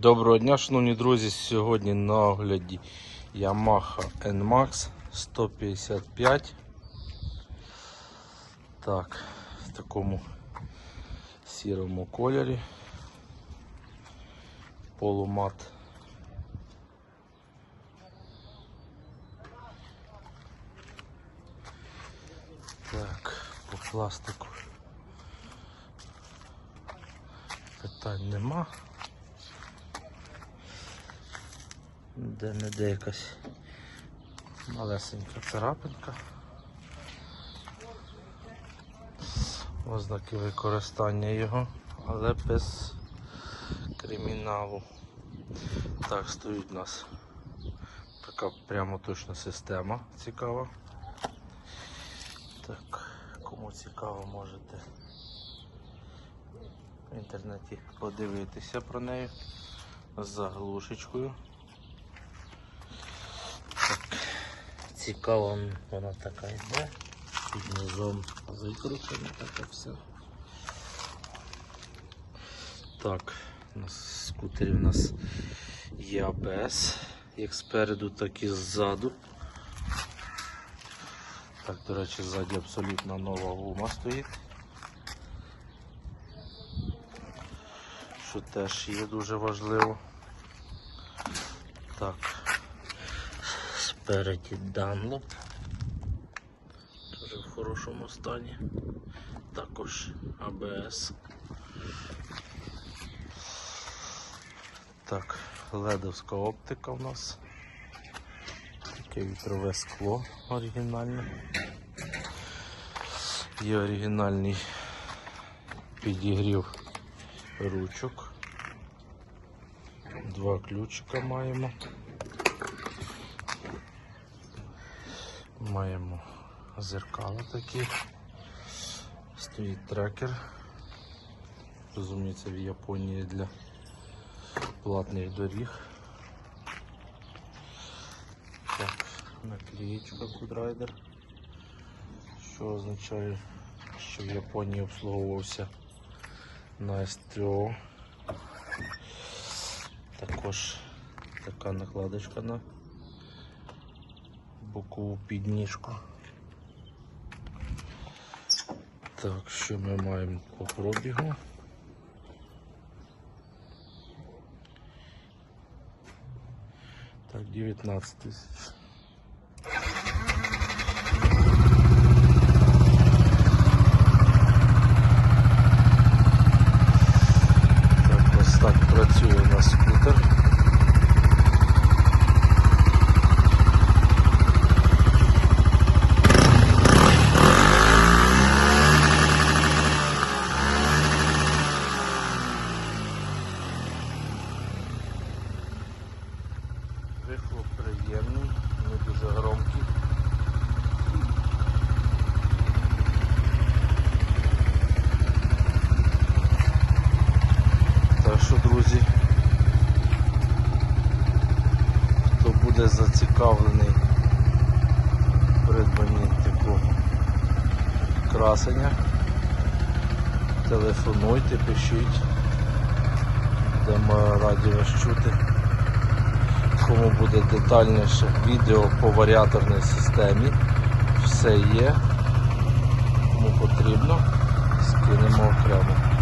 Доброго дня, шановні друзі. Сьогодні на огляді Yamaha NMAX 155. Так, в такому сірому кольорі. Полумат. Так, по пластику питань нема. Де не де якась малесенька царапинка. Ознаки використання його, але без криміналу. Так, стоїть у нас така прямо точна система цікава. Так, кому цікаво, можете в інтернеті подивитися про неї з заглушечкою. Цікаво, вона така йде. Під низом викручена така все. Так, на скутері у нас є АБС, як спереду, так і ззаду. Так, до речі, ззаді абсолютно нова гума стоїть. Що теж є дуже важливо. Так. Спереді Dunlop. Дуже в хорошому стані. Також АБС. Так, ледовська оптика у нас. Таке вітрове скло оригінальне. Є оригінальний підігрів ручок. Два ключика маємо. Маємо зеркала такі. Стоїть трекер. Розуміється, в Японії для платних доріг. Так, наклеєчка Goodrider, що означає, що в Японії обслуговувався на СТО. Також така накладочка на бокову підніжку. Так, що ми маємо по пробігу? Так, 19 тисяч. Так, ось так працює у нас скутер. Вихлоп приємний, не дуже громкий. Так що, друзі, хто буде зацікавлений придбанні такого красення, телефонуйте, пишіть, будемо раді вас чути кому буде детальніше відео по варіаторній системі. Все є. Кому потрібно, скинемо окремо.